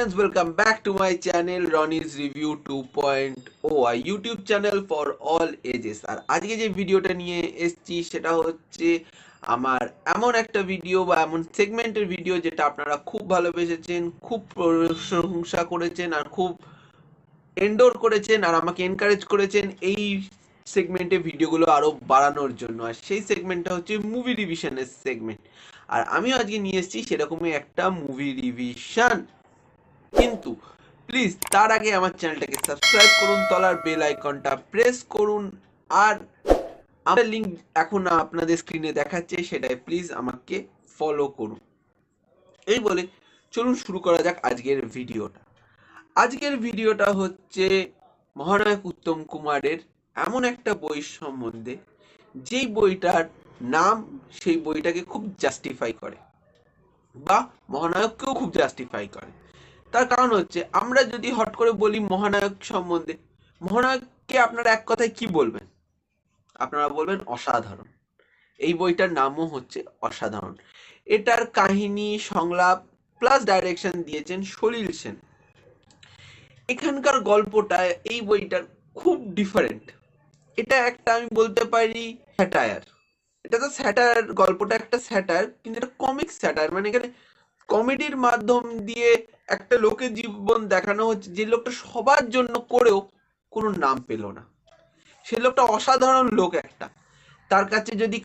friends, welcome back to my channel Ronnie's Review 2.0, a YouTube channel for all ages. আর আজকে যে ভিডিওটা নিয়ে এসেছি সেটা হচ্ছে আমার এমন একটা ভিডিও বা এমন সেগমেন্টের ভিডিও যেটা আপনারা খুব ভালোবেসেছেন খুব প্রশংসা করেছেন আর খুব এন্ডোর করেছেন আর আমাকে এনকারেজ করেছেন এই সেগমেন্টে ভিডিওগুলো আরও বাড়ানোর জন্য। আর সেই সেগমেন্টটা হচ্ছে মুভি রিভিশনের সেগমেন্ট আর আমিও আজকে নিয়ে এসেছি সেরকমই একটা মুভি রিভিশন কিন্তু প্লিজ তার আগে আমার চ্যানেলটাকে সাবস্ক্রাইব করুন, তলার বেল আইকনটা প্রেস করুন, আর আমার লিঙ্ক এখন আপনাদের স্ক্রিনে দেখাচ্ছে, সেটাই প্লিজ আমাকে ফলো করুন। এই বলে চলুন শুরু করা যাক আজকের ভিডিওটা আজকের ভিডিওটা হচ্ছে মহানায়ক উত্তম কুমারের এমন একটা বই সম্বন্ধে, যেই বইটার নাম সেই বইটাকে খুব জাস্টিফাই করে, বা মহানায়ককেও খুব জাস্টিফাই করে। তার কারণ হচ্ছে, আমরা যদি হট করে বলি মহানায়ক সম্বন্ধে, মহানায়ককে আপনারা এক কথায় কি বলবেন? আপনারা বলবেন অসাধারণ। এই বইটার নামও হচ্ছে অসাধারণ। এটার কাহিনী, সংলাপ প্লাস ডাইরেকশন দিয়েছেন সলিল সেন। এখানকার গল্পটা এই বইটার খুব ডিফারেন্ট এটা একটা আমি বলতে পারি স্যাটায়ার এটা তো স্যাটার গল্পটা একটা স্যাটার কিন্তু এটা কমিক স্যাটার মানে এখানে কমেডির মাধ্যম দিয়ে একটা লোকের জীবন দেখানো হচ্ছে যে লোকটা সবার জন্য করেও কোনো নাম পেল না। সে লোকটা অসাধারণ লোক একটা। তার কাছে যদি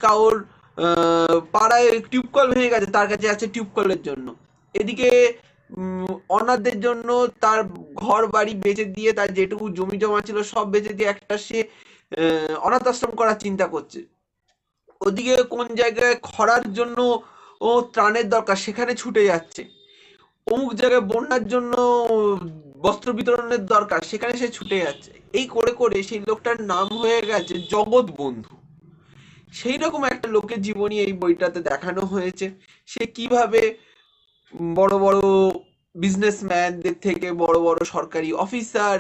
আহ, পাড়ায় টিউবকল ভেঙে গেছে তার কাছে আছে টিউবকলের জন্য। এদিকে অনাথদের জন্য তার ঘর বাড়ি বেচে দিয়ে তার যেটুকু জমি জমা ছিল সব বেচে দিয়ে একটা সে অনাথ আশ্রম করার চিন্তা করছে। ওদিকে কোন জায়গায় খরার জন্য ও ত্রাণের দরকার, সেখানে ছুটে যাচ্ছে। অমুক জায়গায় বন্যার জন্য বস্ত্র বিতরণের দরকার, সেখানে সে ছুটে যাচ্ছে। এই করে করে সেই লোকটার নাম হয়ে গেছে জগৎ বন্ধু। সেই রকম একটা লোকের জীবনী এই বইটাতে দেখানো হয়েছে। সে কীভাবে বড় বড় বিজনেসম্যানদের থেকে বড় বড় সরকারি অফিসার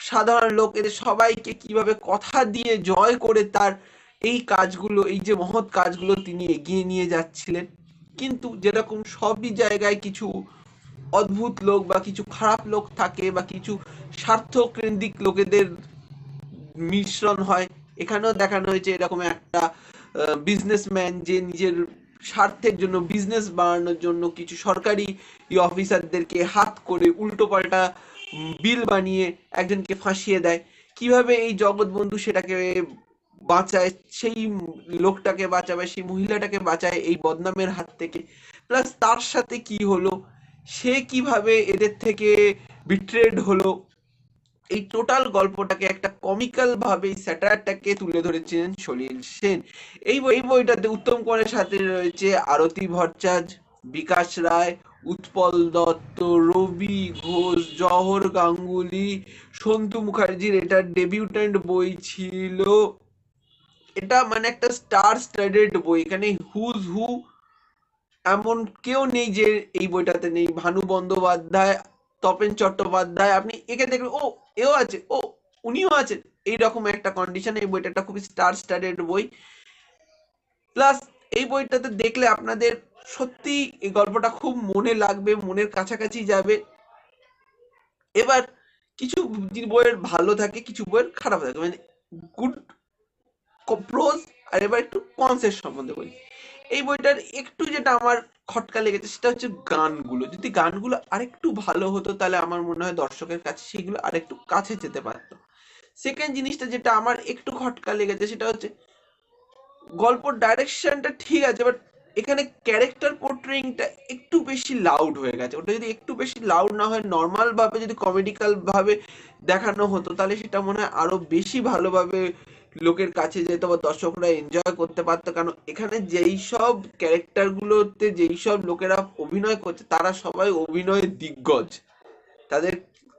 সাধারণ লোক, এদের সবাইকে কীভাবে কথা দিয়ে জয় করে তার এই কাজগুলো, এই যে মহৎ কাজগুলো তিনি এগিয়ে নিয়ে যাচ্ছিলেন। কিন্তু যেরকম সবই জায়গায় কিছু অদ্ভুত লোক বা কিছু খারাপ লোক থাকে বা কিছু স্বার্থকেন্দ্রিক লোকেদের মিশ্রণ হয়, এখানেও দেখানো হয়েছে এরকম একটা বিজনেসম্যান যে নিজের স্বার্থের জন্য বিজনেস বাড়ানোর জন্য কিছু সরকারি অফিসারদেরকে হাত করে উল্টো পাল্টা বিল বানিয়ে একজনকে ফাঁসিয়ে দেয়। কীভাবে এই জগৎবন্ধু সেটাকে বাঁচায়, সেই লোকটাকে বাঁচাবে, সেই মহিলাটাকে বাঁচায় এই বদনামের হাত থেকে। প্লাস তার সাথে কি হলো? সে কীভাবে এদের থেকে বিট্রেড হলো? এই টোটাল গল্পটাকে একটা কমিক্যাল ভাবে স্যাটারটাকে তুলে ধরেছেন সলিল সেন। এই বই, এই বইটাতে উত্তম কুমারের সাথে রয়েছে আরতি ভট্টাচার্য, বিকাশ রায়, উৎপল দত্ত, রবি ঘোষ জহর গাঙ্গুলি, সন্তু মুখার্জির এটা ডেবিউট্যান্ট বই ছিল এটা মানে একটা স্টার স্টাডেড বই। এখানে হুজ হু এমন কেউ নেই যে এই বইটাতে নেই। ভানু বন্দ্যোপাধ্যায়, তপেন চট্টোপাধ্যায়, আপনি একে দেখবেন, ও, এও আছে, ও, উনিও আছেন। এইরকম একটা কন্ডিশন এই বইটা একটা খুবই স্টার স্টাডেড বই। প্লাস এই বইটাতে দেখলে আপনাদের সত্যি এই গল্পটা খুব মনে লাগবে, মনের কাছাকাছি যাবে। এবার কিছু বইয়ের ভালো থাকে, কিছু বইয়ের খারাপ থাকে। মানে গুড প্রোজ আর এবার একটু কনসের সম্বন্ধে বলি। এই বইটার একটু যেটা আমার খটকা লেগেছে, সেটা হচ্ছে গানগুলো। যদি গানগুলো আরেকটু ভালো হতো, তাহলে আমার মনে হয় দর্শকের কাছে সেগুলো আরেকটু কাছে যেতে পারতো। সেকেন্ড জিনিসটা যেটা আমার একটু খটকা লেগেছে, সেটা হচ্ছে গল্প ডাইরেকশনটা ঠিক আছে বাট এখানে ক্যারেক্টার পোর্ট্রেইংটা একটু বেশি লাউড হয়ে গেছে। ওটা যদি একটু বেশি লাউড না হয় নর্মাল ভাবে যদি কমেডিক্যাল ভাবে দেখানো হতো, তাহলে সেটা মনে হয় আরও বেশি ভালোভাবে লোকের কাছে যেত বা দর্শকরা এনজয় করতে পারতো। কারণ এখানে যেই সব ক্যারেক্টার গুলোতে যেই সব লোকেরা অভিনয় করছে, তারা সবাই অভিনয়ের দিগ্গজ। তাদের,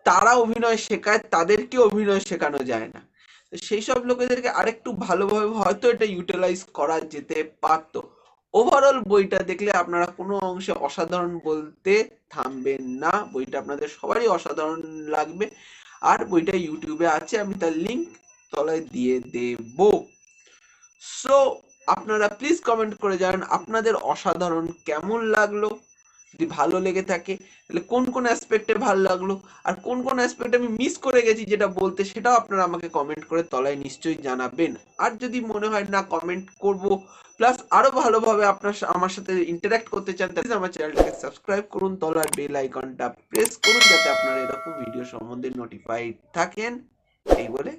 তারা অভিনয় শেখায়, তাদেরকে অভিনয় শেখানো যায় না। সেই সব লোকেদেরকে আরেকটু ভালোভাবে হয়তো এটা ইউটিলাইজ করা যেতে পারতো। ওভারঅল বইটা দেখলে আপনারা কোনো অংশে অসাধারণ বলতে থামবেন না। বইটা আপনাদের সবারই অসাধারণ লাগবে। আর বইটা ইউটিউবে আছে, আমি তার লিংক তলায় দিয়ে দেব। সো আপনারা প্লিজ কমেন্ট করে জানান, আপনাদের অসাধারণ কেমন লাগল? যদি ভালো লেগে থাকে, তাহলে কোন কোন অ্যাসপেক্টে ভালো লাগল? আর কোন কোন অ্যাসপেক্ট আমি মিস করে গেছি যেটা বলতে, সেটাও আপনারা আমাকে কমেন্ট করে তলায় নিশ্চয়ই জানাবেন। আর যদি মনে হয় না কমেন্ট করব। প্লাস আরও ভালোভাবে আপনার আমার সাথে ইন্টারঅ্যাক্ট করতে চান, তাহলে আমার চ্যানেলটাকে সাবস্ক্রাইব করুন, তলার বেল আইকনটা প্রেস করুন, যাতে আপনারা এরকম ভিডিও সম্বন্ধে নোটিফাইড থাকেন। এই বলে